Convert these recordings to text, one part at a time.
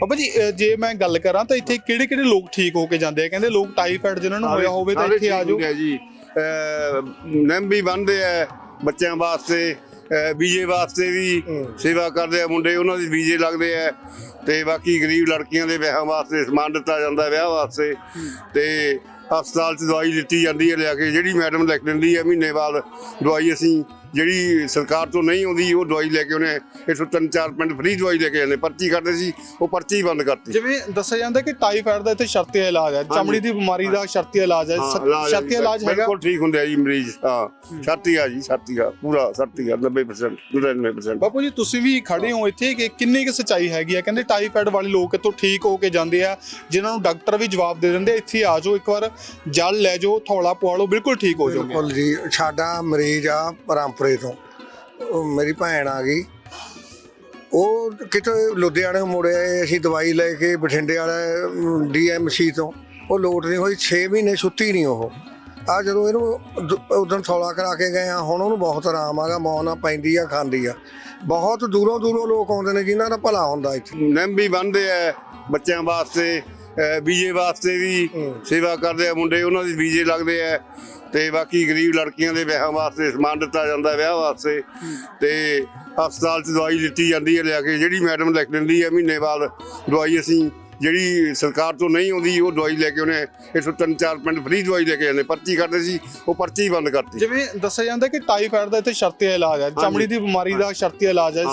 ਬਾਬਾ ਜੀ ਅ, ਜੇ ਮੈਂ ਗੱਲ ਕਰਾਂ ਤਾਂ ਇੱਥੇ ਕਿਹੜੇ ਕਿਹੜੇ ਲੋਕ ਠੀਕ ਹੋ ਕੇ ਜਾਂਦੇ ਆ? ਕਹਿੰਦੇ ਲੋਕ ਟਾਈਫਾਇਡ ਜਿਨ੍ਹਾਂ ਨੂੰ ਹੋਇਆ ਹੋਵੇ ਤਾਂ ਸਾਰੇ ਇੱਥੇ ਆ ਠੀਕ ਜਾਓ। ਹੁੰਦੇ ਆ ਜੀ। ਨੈਮ ਵੀ ਬੰਦੇ ਆ ਬੱਚਿਆਂ ਵਾਸਤੇ। ਬੀਜੇ ਵਾਸਤੇ ਵੀ ਸੇਵਾ ਕਰਦੇ ਆ ਮੁੰਡੇ ਉਹਨਾਂ ਦੀ ਬੀਜੇ ਲੱਗਦੇ ਆ। ਤੇ ਬਾਕੀ ਗਰੀਬ ਲੜਕੀਆਂ ਦੇ ਵਿਆਹਾਂ ਵਾਸਤੇ ਸਮਾਨ ਦਿੱਤਾ ਜਾਂਦਾ ਵਿਆਹ ਵਾਸਤੇ। ਤੇ ਹਸਪਤਾਲ 'ਚ ਦਵਾਈ ਦਿੱਤੀ ਜਾਂਦੀ ਹੈ ਲਿਆ ਕੇ ਜਿਹੜੀ ਮੈਡਮ ਲਿਖ ਦਿੰਦੀ ਹੈ ਮਹੀਨੇ ਬਾਅਦ ਦਵਾਈ ਅਸੀਂ ਜਿਹੜੀ ਸਰਕਾਰ ਤੋਂ ਨਹੀਂ ਆਉਂਦੀ ਉਹ ਦਵਾਈ ਲੈ ਕੇ ਉਹਨੇ 103 ਚਾਰ ਪਿੰਡ ਫ੍ਰੀ ਦਵਾਈ ਲੈ ਕੇ ਜਾਂਦੇ। ਪਰਚੀ ਕੱਢਦੇ ਸੀ ਉਹ ਪਰਚੀ ਬੰਦ ਕਰਤੀ। ਜਿਵੇਂ ਦੱਸਿਆ ਜਾਂਦਾ ਕਿ ਟਾਈਫਾਇਡ ਦਾ ਇੱਥੇ ਸ਼ਰਤੀ ਇਲਾਜ ਹੈ ਚਮੜੀ ਦੀ ਬਿਮਾਰੀ ਦਾ ਸ਼ਰਤੀ ਇਲਾਜ ਹੈ। ਸ਼ਰਤੀ ਇਲਾਜ ਹੈਗਾ? ਬਿਲਕੁਲ ਠੀਕ ਹੁੰਦੇ ਆ ਜੀ ਮਰੀਜ਼ ਹਾਂ। ਛਾਤੀ ਆ ਜੀ ਛਾਤੀ ਆ ਪੂਰਾ ਛਾਤੀ ਆ 90% 99% ਬਾਪੂ ਜੀ ਤੁਸੀਂ ਵੀ ਖੜੇ ਹੋ ਇੱਥੇ ਕਿ ਕਿੰਨੀ ਕੁ ਸੱਚਾਈ ਹੈਗੀ ਆ? ਕਹਿੰਦੇ ਟਾਈਫਾਇਡ ਵਾਲੇ ਲੋਕ ਇੱਥੋਂ ਠੀਕ ਹੋ ਕੇ ਜਾਂਦੇ ਆ ਜਿਨ੍ਹਾਂ ਨੂੰ ਡਾਕਟਰ ਵੀ ਜਵਾਬ ਦੇ ਦਿੰਦੇ ਇੱਥੇ ਆ ਜਾਓ ਇੱਕ ਵਾਰ ਜਲ ਲੈ ਜਾਓ ਥੋੜਾ ਪਵਾ ਲਓ ਬਿਲਕੁਲ ਠੀਕ ਹੋ ਜਾਓਗੇ। ਬਿਲਕੁਲ ਜੀ ਸਾਡਾ ਮਰੀਜ਼ ਆ ਪਰੰਪਰੇ ਤੋਂ। ਉਹ ਮੇਰੀ ਭੈਣ ਆ ਗਈ। ਉਹ ਕਿਤੇ ਲੁਧਿਆਣੇ ਮੁੜਿਆ ਅਸੀਂ ਦਵਾਈ ਲੈ ਕੇ ਬਠਿੰਡੇ ਵਾਲੇ ਡੀਐਮਸੀ ਤੋਂ। ਉਹ ਲੋਟ ਨਹੀਂ ਹੋਈ 6 ਮਹੀਨੇ ਸੁੱਤੀ ਨਹੀਂ ਉਹ। ਆ ਜਦੋਂ ਇਹਨੂੰ ਉਦੋਂ ਥੋੜਾ ਕਰਾ ਕੇ ਗਏ ਆ ਹੁਣ ਉਹਨੂੰ ਬਹੁਤ ਆਰਾਮ ਆਗਾ ਮੌਨ ਨਾਲ ਪੈਂਦੀ ਆ ਖਾਂਦੀ ਆ। ਬਹੁਤ ਦੂਰੋਂ ਦੂਰੋਂ ਲੋਕ ਆਉਂਦੇ ਨੇ ਜਿਨ੍ਹਾਂ ਦਾ ਭਲਾ ਹੁੰਦਾ ਇੱਥੇ। ਨੈਮ ਵੀ ਬੰਦੇ ਆ ਬੱਚਿਆਂ ਵਾਸਤੇ ਬੀਜੇ ਵਾਸਤੇ ਵੀ ਸੇਵਾ ਕਰਦੇ ਆ ਮੁੰਡੇ ਉਹਨਾਂ ਦੀ ਬੀਜੇ ਲੱਗਦੇ ਆ। ਤੇ ਬਾਕੀ ਗਰੀਬ ਲੜਕੀਆਂ ਦੇ ਵਿਆਹਾਂ ਵਾਸਤੇ ਸਮਾਨ ਦਿੱਤਾ ਜਾਂਦਾ ਵਿਆਹ ਵਾਸਤੇ। ਤੇ ਹਸਪਤਾਲ 'ਚ ਦਵਾਈ ਦਿੱਤੀ ਜਾਂਦੀ ਹੈ ਲਿਆ ਕੇ ਜਿਹੜੀ ਮੈਡਮ ਲਿਖ ਦਿੰਦੀ ਹੈ ਮਹੀਨੇ ਬਾਅਦ ਦਵਾਈ ਅਸੀਂ ਜਿਹੜੀ ਸਰਕਾਰ ਤੋਂ ਨਹੀਂ ਆਉਂਦੀ ਉਹ ਦਵਾਈ ਲੈ ਕੇ ਉਹਨੇ 103 ਚਾਰ ਪਿੰਡ ਫ੍ਰੀ ਦਵਾਈ ਲੈ ਕੇ ਜਾਂਦੇ ਪਰਚੀ ਕੱਢਦੇ ਸੀ ਉਹ ਪਰਚੀ ਬੰਦ ਕਰਤੀ। ਜਿਵੇਂ ਦੱਸਿਆ ਜਾਂਦਾ ਕਿ ਟਾਈਫਾਇਡ ਦਾ ਇੱਥੇ ਸ਼ਰਤੀ ਇਲਾਜ ਹੈ ਚਮੜੀ ਦੀ ਬਿਮਾਰੀ ਦਾ ਸ਼ਰਤੀ ਇਲਾਜ ਹੈ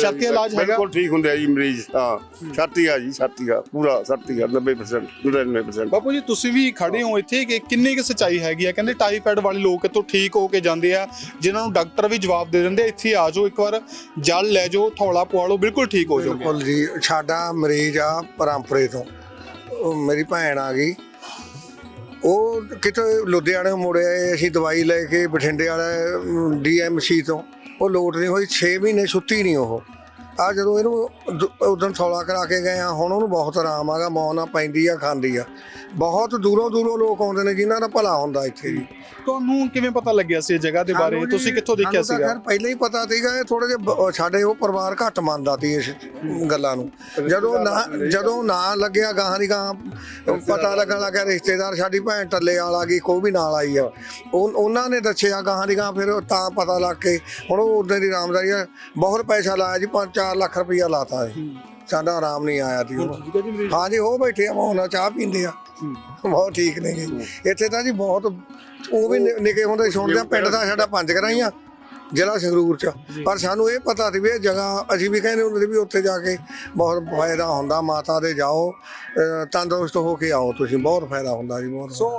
ਸ਼ਰਤੀ ਇਲਾਜ ਹੈਗਾ? ਬਿਲਕੁਲ ਠੀਕ ਹੁੰਦੇ ਆ ਜੀ ਮਰੀਜ਼ ਹਾਂ। ਛਾਤੀ ਆ ਜੀ ਛਾਤੀ ਆ ਪੂਰਾ ਛਾਤੀ ਆ 90% 99% ਬਾਪੂ ਜੀ ਤੁਸੀਂ ਵੀ ਖੜੇ ਹੋ ਇੱਥੇ ਕਿ ਕਿੰਨੀ ਕੁ ਸੱਚਾਈ ਹੈਗੀ ਆ? ਕਹਿੰਦੇ ਟਾਈਫਾਇਡ ਵਾਲੇ ਲੋਕ ਇੱਥੋਂ ਠੀਕ ਹੋ ਕੇ ਜਾਂਦੇ ਆ ਜਿਨ੍ਹਾਂ ਨੂੰ ਡਾਕਟਰ ਵੀ ਜਵਾਬ ਦੇ ਦਿੰਦੇ ਇੱਥੇ ਆ ਜਾਓ ਇੱਕ ਵਾਰ ਜਲ ਲੈ ਜਾਓ ਥੋੜਾ ਪਵਾ ਲਓ ਬਿਲਕੁਲ ਠੀਕ ਹੋ ਜਾਓਗੇ। ਬਿਲਕੁਲ ਜੀ ਸਾਡਾ ਮਰੀਜ਼ ਆ ਪਰੰਪਰੇ ਤੋਂ। ਉਹ ਮੇਰੀ ਭੈਣ ਆ ਗਈ। ਉਹ ਕਿਤੇ ਲੁਧਿਆਣੇ ਮੁੜਿਆ ਏ, ਅਸੀਂ ਦਵਾਈ ਲੈ ਕੇ ਬਠਿੰਡੇ ਵਾਲੇ ਡੀਐਮਸੀ ਤੋਂ। ਉਹ ਲੋਟ ਨਹੀਂ ਹੋਈ। 6 ਮਹੀਨੇ ਸੁੱਤੀ ਨਹੀਂ ਉਹ। ਆ ਜਦੋਂ ਇਹਨੂੰ ਉਦੋਂ ਥੋੜਾ ਕਰਾ ਕੇ ਗਏ ਆ। ਹੁਣ ਉਹਨੂੰ ਬਹੁਤ ਆਰਾਮ ਆਗਾ ਮੌਨ ਨਾਲ ਪੈਂਦੀ ਆ ਖਾਂਦੀ ਆ। ਬਹੁਤ ਦੂਰੋਂ ਦੂਰੋਂ ਲੋਕ ਆਉਂਦੇ ਨੇ ਜਿਨ੍ਹਾਂ ਦਾ ਭਲਾ ਹੁੰਦਾ ਇੱਥੇ ਜੀ। ਤੁਹਾਨੂੰ ਕਿਵੇਂ ਪਤਾ ਲੱਗਿਆ ਸੀ ਇਹ ਜਗ੍ਹਾ ਦੇ ਬਾਰੇ? ਸਾਨੂੰ ਜੀ- ਤੁਸੀਂ ਕਿੱਥੋਂ ਦੇਖਿਆ ਸਾਨੂੰ ਤਾਂ ਸੀਗਾ? ਖੈਰ ਪਹਿਲਾਂ ਹੀ ਪਤਾ ਸੀਗਾ ਇਹ ਥੋੜੇ ਜਿਹਾ ਸਾਡੇ ਉਹ ਪਰਿਵਾਰ ਘੱਟ ਮੰਨਦਾ ਸੀ ਇਸ ਗੱਲਾਂ ਨੂੰ। ਜਦੋਂ ਨਾ ਜਦੋਂ ਨਾ ਲੱਗਿਆ ਗਾਹਾਂ ਦੀ ਗਾਹਾਂ ਪਤਾ ਲੱਗਣ ਲੱਗਾ ਰਿਸ਼ਤੇਦਾਰ ਸਾਡੀ ਭੈਣ ਟੱਲੇ ਵਾਲਾ ਗਈ ਕੋਈ ਵੀ ਨਾਲ ਆਈ ਆ। ਉਹ- ਉਹਨਾਂ ਨੇ ਦੱਸਿਆ ਗਾਹਾਂ ਦੀ ਗਾਹਾਂ ਫਿਰ ਤਾਂ ਪਤਾ ਲੱਗ ਕੇ ਹੁਣ ਉਹ ਉਦੋਂ ਦੀ ਰਾਮਦਾਰੀ ਆ ਬਹੁਤ ਪੈਸਾ ਲਾਇਆ ਜੀ 5-4 ਲੱਖ ਰੁਪਈਆ ਲਾਤਾ ਹੈ। ਸਾਡਾ ਆਰਾਮ ਨਹੀਂ ਆਇਆ ਸੀ ਉਹਨੂੰ ਹਾਂ ਜੀ ਉਹ ਬੈਠੇ ਆ ਮੋਹਨਾ ਚਾਹ ਪੀਂਦੇ ਆ। ਬਹੁਤ ਠੀਕ ਨੇ ਜੀ। ਇੱਥੇ ਤਾਂ ਜੀ ਬਹੁਤ ਉਹ ਵੀ ਨਿ- ਨਿੱਕੇ ਹੁੰਦੇ ਸੁਣਦੇ ਆ ਪਿੰਡ ਦਾ ਸਾਡਾ ਪੰਜ ਕਰਾਈਆਂ ਜ਼ਿਲ੍ਹਾ ਸੰਗਰੂਰ ਚ। ਪਰ ਸਾਨੂੰ ਇਹ ਪਤਾ ਸੀ ਵੀ ਇਹ ਜਗ੍ਹਾ ਅਸੀਂ ਵੀ ਕਹਿੰਦੇ ਹੁੰਦੇ ਸੀ ਵੀ ਉੱਥੇ ਜਾ ਕੇ ਬਹੁਤ ਫਾਇਦਾ ਹੁੰਦਾ ਮਾਤਾ ਦੇ ਜਾਓ ਅਹ ਤੰਦਰੁਸਤ ਹੋ ਕੇ ਆਓ ਤੁਸੀਂ ਬਹੁਤ ਫਾਇਦਾ ਹੁੰਦਾ ਜੀ ਬਹੁਤ। ਸੋ